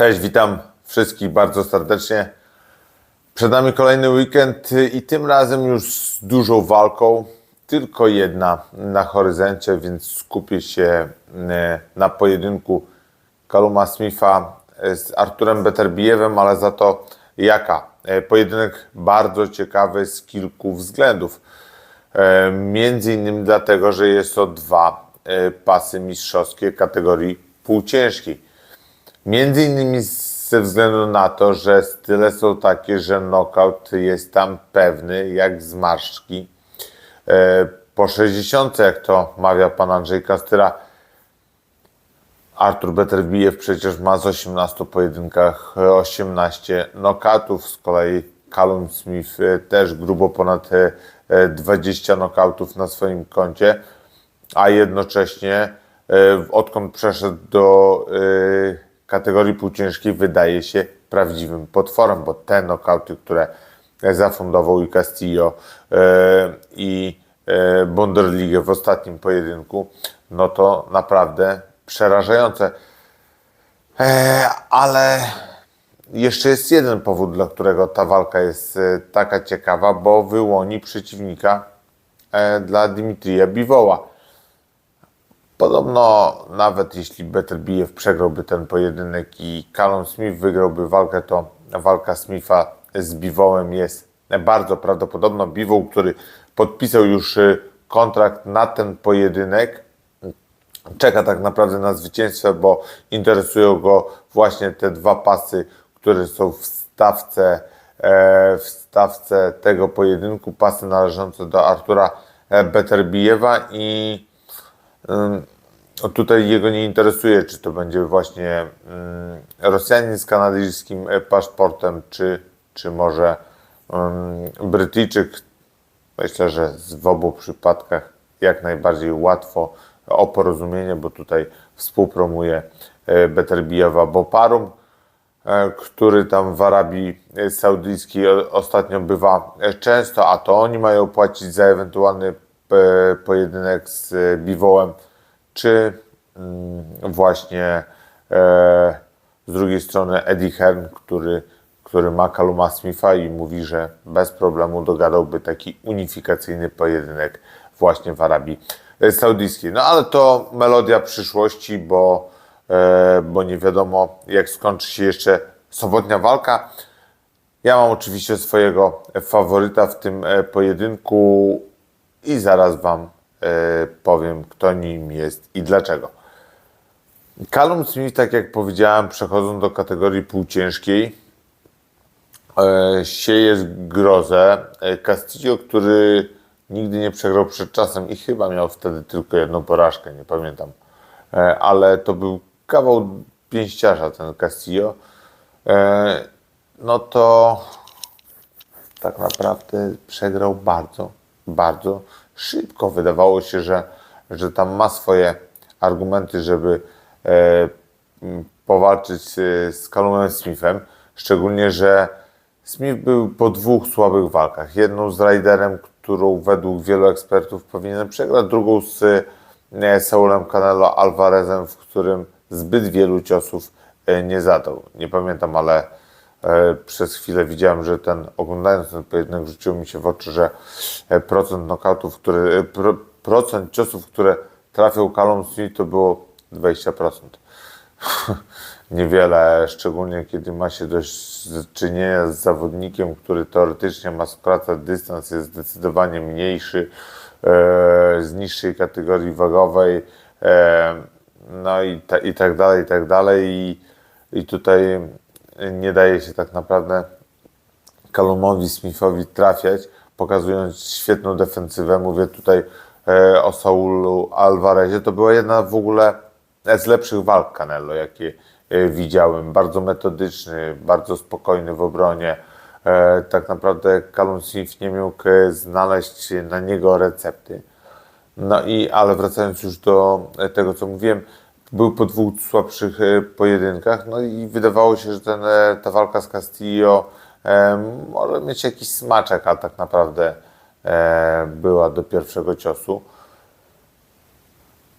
Cześć, witam wszystkich bardzo serdecznie. Przed nami kolejny weekend i tym razem już z dużą walką. Tylko jedna na horyzoncie, więc skupię się y, na pojedynku Kaluma Smitha y, z Arturem Beterbijewem, ale za to jaka? Y, Pojedynek bardzo ciekawy z kilku względów. E, Między innymi dlatego, że jest to dwa e, pasy mistrzowskie kategorii półciężkiej. Między innymi ze względu na to, że style są takie, że knockout jest tam pewny jak zmarszczki. E, Po 60, jak to mawia pan Andrzej Kastyra, Artur Beterbijew przecież ma z 18 pojedynkach 18 knockatów, z kolei Callum Smith e, też grubo ponad e, e, 20 knockoutów na swoim koncie, a jednocześnie e, odkąd przeszedł do e, kategorii półciężkiej wydaje się prawdziwym potworem, bo te knockouty, które zafundował i Castillo e, i e, Bonderligę w ostatnim pojedynku, no to naprawdę przerażające. E, ale jeszcze jest jeden powód, dla którego ta walka jest taka ciekawa, bo wyłoni przeciwnika dla Dimitrija Biwoła. Podobno nawet jeśli Beterbijew przegrałby ten pojedynek i Callum Smith wygrałby walkę, to walka Smitha z Biwołem jest bardzo prawdopodobna. Biwoł, który podpisał już e, kontrakt na ten pojedynek, czeka tak naprawdę na zwycięstwo, bo interesują go właśnie te dwa pasy, które są w stawce, e, w stawce tego pojedynku, pasy należące do Artura e, Beterbijewa i tutaj jego nie interesuje, czy to będzie właśnie Rosjanin z kanadyjskim e, paszportem, czy, czy może Brytyjczyk, Myślę, że w obu przypadkach jak najbardziej łatwo o porozumienie, bo tutaj współpromuje e, Beterbijewa Boparum, e, który tam w Arabii Saudyjskiej ostatnio bywa często, a to oni mają płacić za ewentualny pojedynek z e, Biwołem, czy mm, właśnie e, z drugiej strony Eddie Hearn, który, który ma Kaluma Smitha i mówi, że bez problemu dogadałby taki unifikacyjny pojedynek właśnie w Arabii Saudyjskiej. No ale to melodia przyszłości, bo, e, bo nie wiadomo jak skończy się jeszcze sobotnia walka. Ja mam oczywiście swojego faworyta w tym e, pojedynku i zaraz Wam e, powiem, kto nim jest i dlaczego. Callum Smith, tak jak powiedziałem, przechodząc do kategorii półciężkiej, e, sieje grozę. E, Castillo, który nigdy nie przegrał przed czasem i chyba miał wtedy tylko jedną porażkę, nie pamiętam. Ale to był kawał pięściarza ten Castillo. No to tak naprawdę przegrał bardzo, bardzo szybko. Wydawało się, że, że tam ma swoje argumenty, żeby e, powalczyć z, z Callumem Smithem. Szczególnie, że Smith był po dwóch słabych walkach. Jedną z Raiderem, którą według wielu ekspertów powinien przegrać, drugą z e, Saulem Canelo Alvarezem, w którym zbyt wielu ciosów e, nie zadał. Nie pamiętam, ale e, przez chwilę widziałem, że ten, oglądając ten pojedynek, rzuciło mi się w oczy, że e, procent knockoutów, które, e, pro, procent ciosów, które trafił Callum Smith, to było 20%. Niewiele, szczególnie kiedy ma się dość z czynienia z zawodnikiem, który teoretycznie ma skracać dystans, jest zdecydowanie mniejszy, e, z niższej kategorii wagowej, e, no i, ta, i tak dalej, i tak dalej. I, I tutaj nie daje się tak naprawdę Kalumowi Smithowi trafiać, pokazując świetną defensywę. Mówię tutaj e, o Saulu Alvarezie. To była jedna w ogóle z lepszych walk Canelo, jakie e, widziałem. Bardzo metodyczny, bardzo spokojny w obronie. E, tak naprawdę Callum Smith nie mógł znaleźć na niego recepty. No i, ale wracając już do tego, co mówiłem, był po dwóch słabszych e, pojedynkach, no i wydawało się, że ten, e, ta walka z Castillo e, może mieć jakiś smaczek, a tak naprawdę e, była do pierwszego ciosu.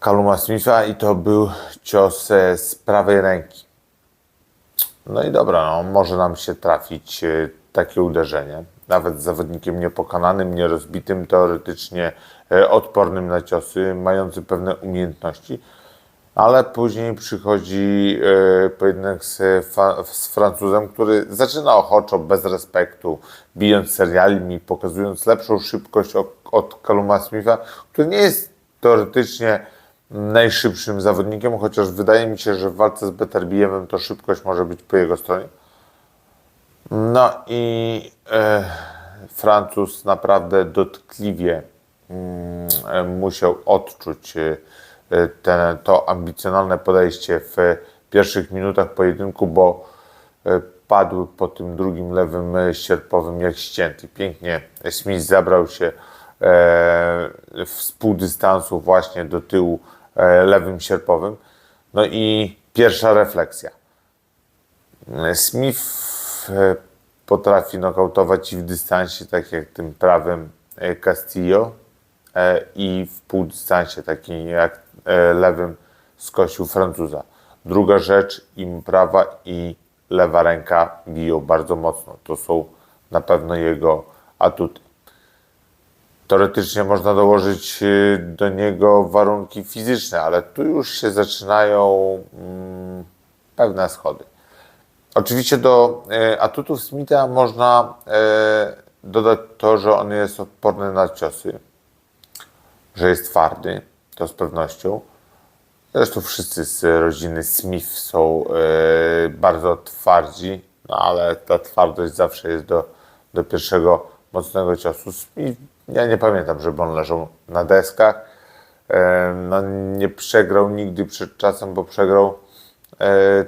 Kaluma Smitha i to był cios e, z prawej ręki. No i dobra, no, może nam się trafić takie uderzenie. Nawet z zawodnikiem niepokonanym, nierozbitym, teoretycznie odpornym na ciosy, mający pewne umiejętności. Ale później przychodzi e, pojedynek z, z Francuzem, który zaczyna ochoczo, bez respektu, bijąc serialmi, pokazując lepszą szybkość od, Kaluma Smitha, który nie jest teoretycznie najszybszym zawodnikiem, chociaż wydaje mi się, że w walce z Beterbijewem to szybkość może być po jego stronie. No i e, Francuz naprawdę dotkliwie mm, e, musiał odczuć e, ten, to ambicjonalne podejście w pierwszych minutach pojedynku, bo e, padły po tym drugim lewym e, sierpowym jak ścięty. Pięknie Smith zabrał się e, w pół dystansu właśnie do tyłu e, lewym sierpowym. No i pierwsza refleksja. Smith e, potrafi nokautować i w dystansie, tak jak tym prawym Castillo i w półdystansie, takim jak lewym skosił Francuza. Druga rzecz, im prawa i lewa ręka biją bardzo mocno. To są na pewno jego atuty. Teoretycznie można dołożyć y, do niego warunki fizyczne, ale tu już się zaczynają mm, pewne schody. Oczywiście do e, atutów Smitha można e, dodać to, że on jest odporny na ciosy, że jest twardy, to z pewnością. Zresztą wszyscy z rodziny Smith są e, bardzo twardzi, no ale ta twardość zawsze jest do, do pierwszego mocnego ciosu. Smith, ja nie pamiętam, żeby on leżał na deskach. E, no, nie przegrał nigdy przed czasem, bo przegrał e,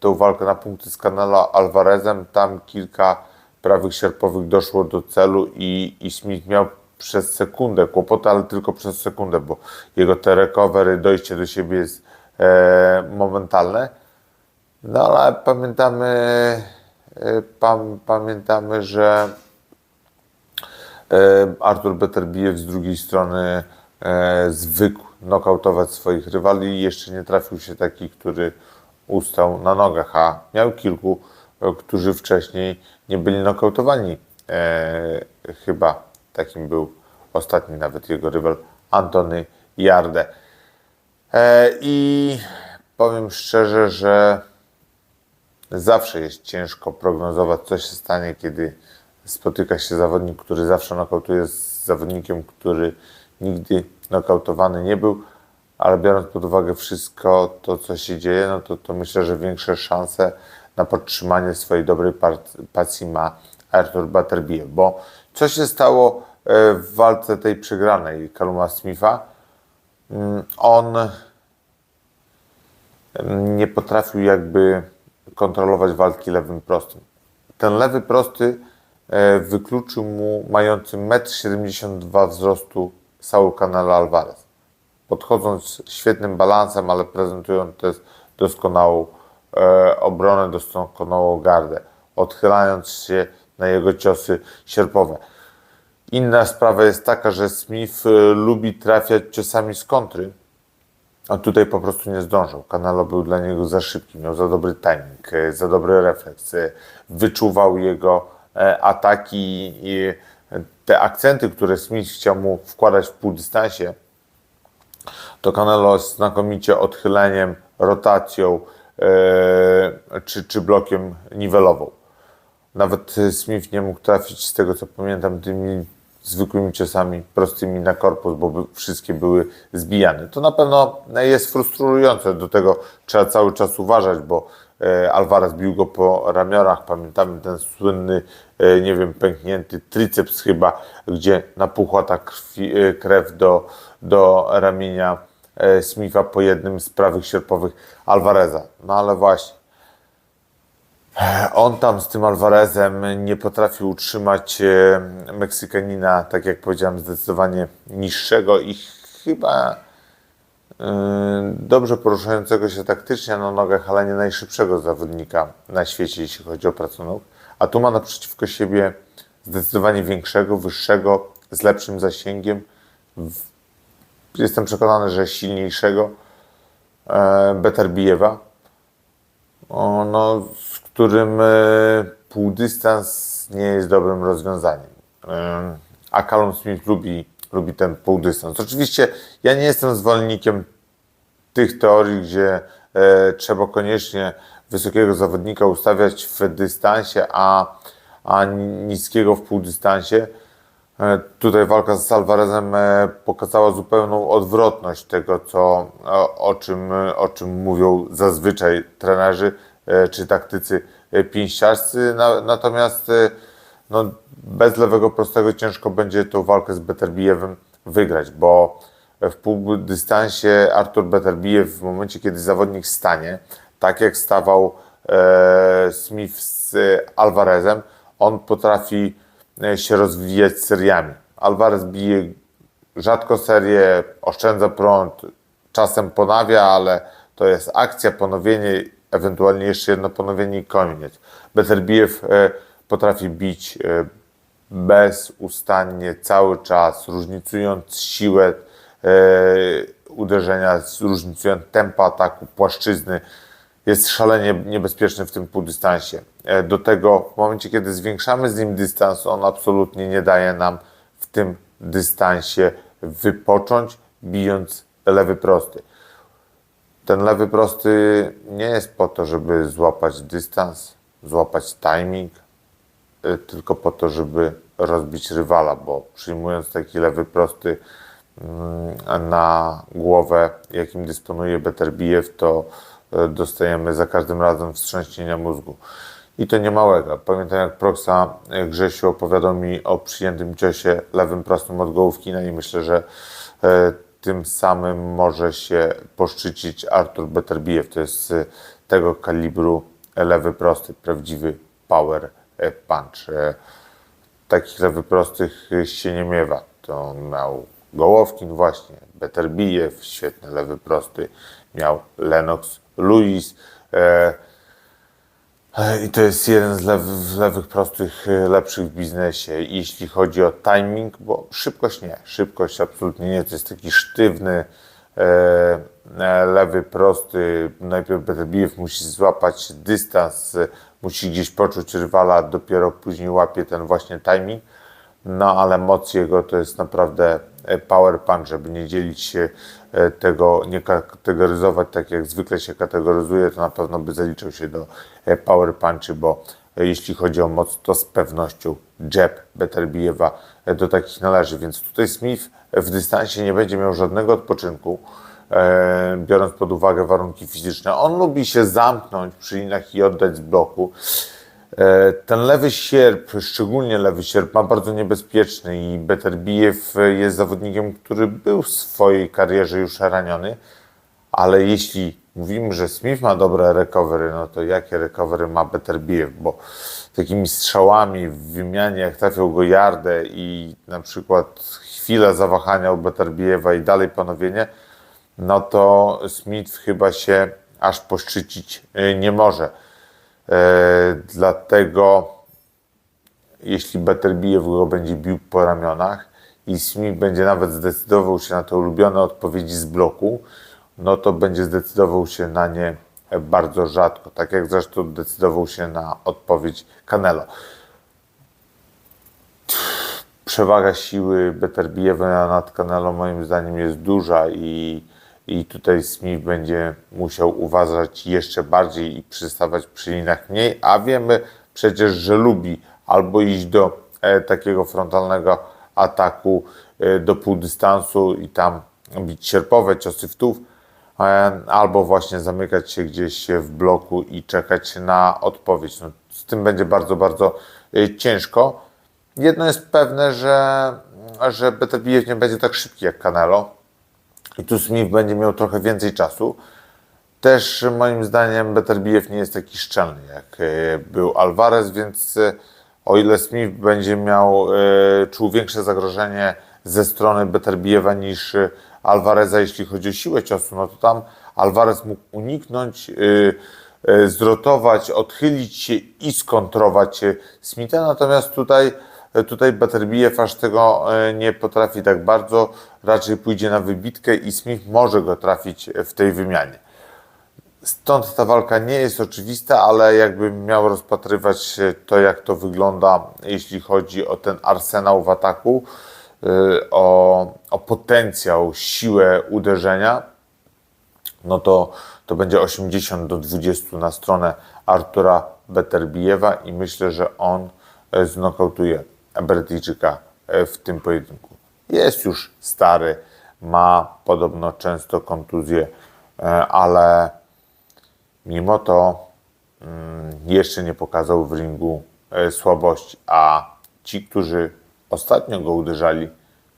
tą walkę na punkty z Canelo Alvarezem. Tam kilka prawych sierpowych doszło do celu i, i Smith miał przez sekundę kłopoty, ale tylko przez sekundę, bo jego te recovery, dojście do siebie jest e, momentalne. No ale pamiętamy, e, pam, pamiętamy, że e, Artur Beterbijew z drugiej strony e, zwykł nokautować swoich rywali i jeszcze nie trafił się taki, który ustał na nogach, a miał kilku, e, którzy wcześniej nie byli nokautowani. E, chyba takim był ostatni nawet jego rywal Antony Jarde. E, I powiem szczerze, że zawsze jest ciężko prognozować, co się stanie, kiedy spotyka się zawodnik, który zawsze nokautuje z zawodnikiem, który nigdy nokautowany nie był, ale biorąc pod uwagę wszystko to, co się dzieje, no to, to myślę, że większe szanse na podtrzymanie swojej dobrej partii ma Artur Butterbeer, bo co się stało e, w walce tej przegranej Kaluma Smitha? Mm, On nie potrafił jakby kontrolować walki lewym prostym. Ten lewy prosty e, wykluczył mu mający 1,72 m wzrostu Saul Canelo Alvarez. Podchodząc świetnym balansem, ale prezentując też doskonałą e, obronę, doskonałą gardę, odchylając się na jego ciosy sierpowe. Inna sprawa jest taka, że Smith e, lubi trafiać ciosami z kontry, a tutaj po prostu nie zdążył. Canelo był dla niego za szybki, miał za dobry timing, e, za dobry refleks, e, wyczuwał jego e, ataki i te akcenty, które Smith chciał mu wkładać w półdystansie, to Canelo znakomicie odchyleniem, rotacją e, czy, czy blokiem niwelował. Nawet Smith nie mógł trafić, z tego co pamiętam, tymi zwykłymi ciosami prostymi na korpus, bo by, wszystkie były zbijane. To na pewno jest frustrujące, do tego trzeba cały czas uważać, bo e, Alvarez bił go po ramionach, pamiętamy ten słynny, e, nie wiem, pęknięty triceps chyba, gdzie napuchła ta krwi, e, krew do, do ramienia e, Smitha po jednym z prawych sierpowych Alvareza. No ale właśnie, on tam z tym Alvarezem nie potrafił utrzymać e, Meksykanina, tak jak powiedziałem, zdecydowanie niższego i chyba e, dobrze poruszającego się taktycznie na nogach, ale nie najszybszego zawodnika na świecie, jeśli chodzi o pracę. A tu ma naprzeciwko siebie zdecydowanie większego, wyższego, z lepszym zasięgiem. Jestem przekonany, że silniejszego e, Beterbijewa no, którym e, półdystans nie jest dobrym rozwiązaniem. E, A Callum Smith lubi, lubi ten półdystans. Oczywiście ja nie jestem zwolennikiem tych teorii, gdzie e, trzeba koniecznie wysokiego zawodnika ustawiać w dystansie, a, a niskiego w półdystansie. Tutaj walka z Alvarezem pokazała zupełną odwrotność tego, co, o, o, czym, o czym mówią zazwyczaj trenerzy czy taktycy e, pięściarscy. Na, natomiast e, no, bez lewego prostego ciężko będzie tą walkę z Beterbijewem wygrać, bo w półdystansie Artur Beterbijew w momencie, kiedy zawodnik stanie, tak jak stawał e, Smith z Alvarezem, on potrafi e, się rozwijać seriami. Alvarez bije rzadko serię, oszczędza prąd, czasem ponawia, ale to jest akcja, ponowienie, ewentualnie jeszcze jedno ponowienie i koniec. Beterbijew e, potrafi bić e, bezustannie, cały czas, różnicując siłę e, uderzenia, różnicując tempo ataku, płaszczyzny. Jest szalenie niebezpieczny w tym półdystansie. Do tego w momencie, kiedy zwiększamy z nim dystans, on absolutnie nie daje nam w tym dystansie wypocząć, bijąc lewy prosty. Ten lewy prosty nie jest po to, żeby złapać dystans, złapać timing, y, tylko po to, żeby rozbić rywala, bo przyjmując taki lewy prosty mm, na głowę, jakim dysponuje Beterbijew, to y, dostajemy za każdym razem wstrząśnienia mózgu. I to nie małego. Pamiętam jak Proxa y, Grzesiu opowiadał mi o przyjętym ciosie lewym prostym od gołówki, no i myślę, że tym samym może się poszczycić Artur Beterbijew. To jest y, tego kalibru lewy prosty, prawdziwy power y, punch. Y, Takich lewy prostych się nie miewa. To miał Gołowkin właśnie, Beterbijew, świetny lewy prosty, miał Lennox Lewis. E, I to jest jeden z lewych, lewych prostych, e, lepszych w biznesie. Jeśli chodzi o timing, bo szybkość nie, szybkość absolutnie nie. To jest taki sztywny, e, e, lewy prosty. Najpierw Beterbijew musi złapać dystans, musi gdzieś poczuć rywala, dopiero później łapie ten właśnie timing. No ale moc jego to jest naprawdę power punch, żeby nie dzielić się e, tego, nie kategoryzować tak jak zwykle się kategoryzuje, to na pewno by zaliczył się do e, power punchy, bo e, jeśli chodzi o moc, to z pewnością jab Beterbijewa e, do takich należy, więc tutaj Smith w dystansie nie będzie miał żadnego odpoczynku, e, biorąc pod uwagę warunki fizyczne. On lubi się zamknąć przy linach i oddać z bloku. E, Ten lewy sierp, szczególnie lewy sierp, ma bardzo niebezpieczny i Beterbijew jest zawodnikiem, który był w swojej karierze już raniony, ale jeśli mówimy, że Smith ma dobre recovery, no to jakie recovery ma Beterbijew, bo takimi strzałami w wymianie, jak trafił go Jardę i na przykład chwilę zawahania u Beterbijewa i dalej ponowienie, no to Smith chyba się aż poszczycić y, nie może. E, dlatego jeśli Beterbijew go będzie bił po ramionach i Smith będzie nawet zdecydował się na te ulubione odpowiedzi z bloku, no to będzie zdecydował się na nie bardzo rzadko, tak jak zresztą decydował się na odpowiedź Canelo. Przewaga siły Beterbijewa nad Canelo moim zdaniem jest duża i, i tutaj Smith będzie musiał uważać jeszcze bardziej i przystawać przy linach mniej, a wiemy przecież, że lubi albo iść do e, takiego frontalnego ataku e, do półdystansu i tam bić sierpowe ciosy w tuł, e, albo właśnie zamykać się gdzieś w bloku i czekać na odpowiedź. No, z tym będzie bardzo, bardzo e, ciężko. Jedno jest pewne, że, że Beterbiev nie będzie tak szybki jak Canelo i tu Smith będzie miał trochę więcej czasu. Też moim zdaniem Beterbiev nie jest taki szczelny jak e, był Alvarez, więc e, o ile Smith będzie miał, e, czuł większe zagrożenie ze strony Beterbiewa niż Alvareza, jeśli chodzi o siłę ciosu, no to tam Alvarez mógł uniknąć, zrotować, odchylić się i skontrować Smitha, natomiast tutaj Tutaj Beterbiev aż tego nie potrafi tak bardzo, raczej pójdzie na wybitkę i Smith może go trafić w tej wymianie. Stąd ta walka nie jest oczywista, ale jakbym miał rozpatrywać to, jak to wygląda, jeśli chodzi o ten arsenał w ataku, y, o, o potencjał, siłę uderzenia, no to, to będzie 80 do 20 na stronę Artura Beterbijewa i myślę, że on e, znokautuje Brytyjczyka e, w tym pojedynku. Jest już stary, ma podobno często kontuzje, e, ale mimo to mm, jeszcze nie pokazał w ringu e, słabości, a ci, którzy ostatnio go uderzali,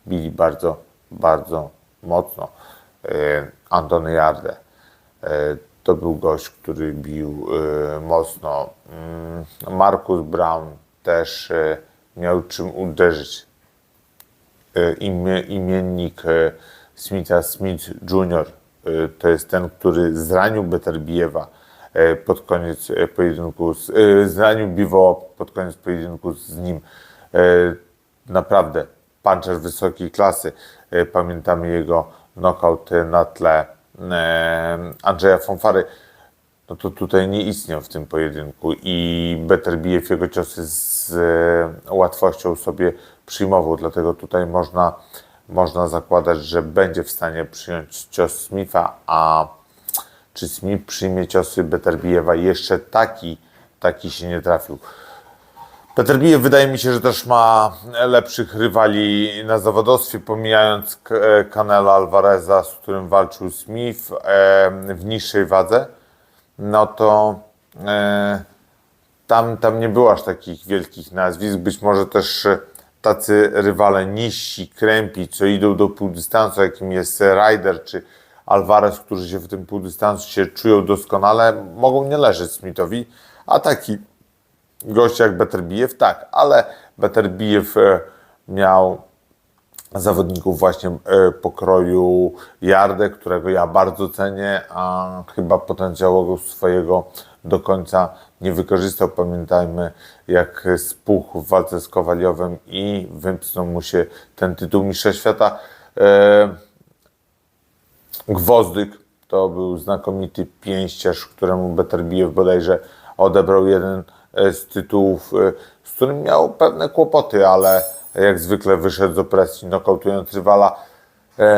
bili bardzo, bardzo mocno. E, Antony Jarde to był gość, który bił mocno. Mm, Marcus Brown też miał czym uderzyć. E, Imie, imiennik e, Smitha Smith Jr. e, to jest ten, który zranił Beterbijewa pod koniec pojedynku, z, zranił Biwo pod koniec pojedynku z nim. Naprawdę, puncher wysokiej klasy. Pamiętamy jego knockout na tle Andrzeja Fonfary. No to tutaj nie istniał w tym pojedynku i Beterbijew jego ciosy z łatwością sobie przyjmował, dlatego tutaj można, można zakładać, że będzie w stanie przyjąć cios Smitha, a czy Smith przyjmie ciosy Beterbijewa jeszcze taki, taki się nie trafił. Peterbijew wydaje mi się, że też ma lepszych rywali na zawodowstwie, pomijając e, Canelo Alvareza, z którym walczył Smith e, w niższej wadze, no to e, tam, tam nie było aż takich wielkich nazwisk. Być może też tacy rywale niżsi, krępi, co idą do półdystansu, jakim jest Ryder czy Alvarez, którzy się w tym półdystansu się czują doskonale, mogą nie leżeć Smithowi, a taki gość jak Beterbijew, tak, ale Beterbijew miał zawodników właśnie e, pokroju Jardę, którego ja bardzo cenię, a chyba potencjału swojego do końca nie wykorzystał. Pamiętajmy, jak spuchł w walce z Kowaliowem i wymknął mu się ten tytuł mistrza świata. E, Gwozdyk to był znakomity pięściarz, któremu Beterbijew bodajże odebrał jeden e, z tytułów, e, z którym miał pewne kłopoty, ale jak zwykle wyszedł z opresji, nokautując rywala.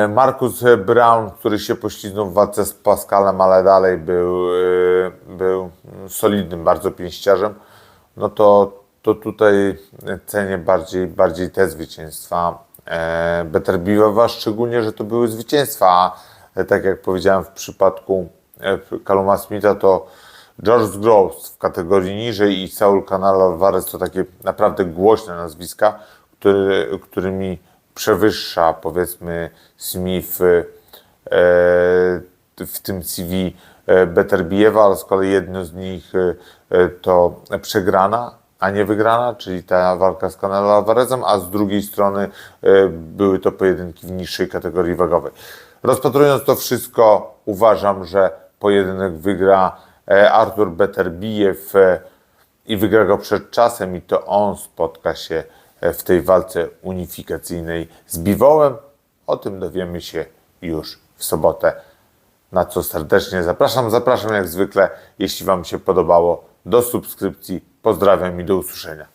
Marcus Brown, który się poślizgnął w walce z Pascalem, ale dalej był, był solidnym bardzo pięściarzem, no to, to tutaj cenię bardziej, bardziej te zwycięstwa e, Beterbijewa, szczególnie, że to były zwycięstwa, a e, tak jak powiedziałem w przypadku e, Kaluma Smitha, to George Groves w kategorii niżej i Saul Canelo Alvarez to takie naprawdę głośne nazwiska, który, którymi przewyższa powiedzmy Smith e, w tym CV e, Beterbijewa, ale z kolei jedno z nich e, e, to przegrana, a nie wygrana, czyli ta walka z Canelo Alvarezem, a z drugiej strony były to pojedynki w niższej kategorii wagowej. Rozpatrując to wszystko, uważam, że pojedynek wygra Artur Beterbijew i wygra go przed czasem i to on spotka się w tej walce unifikacyjnej z Biwołem. O tym dowiemy się już w sobotę, na co serdecznie zapraszam. Zapraszam jak zwykle, jeśli Wam się podobało, do subskrypcji. Pozdrawiam i do usłyszenia.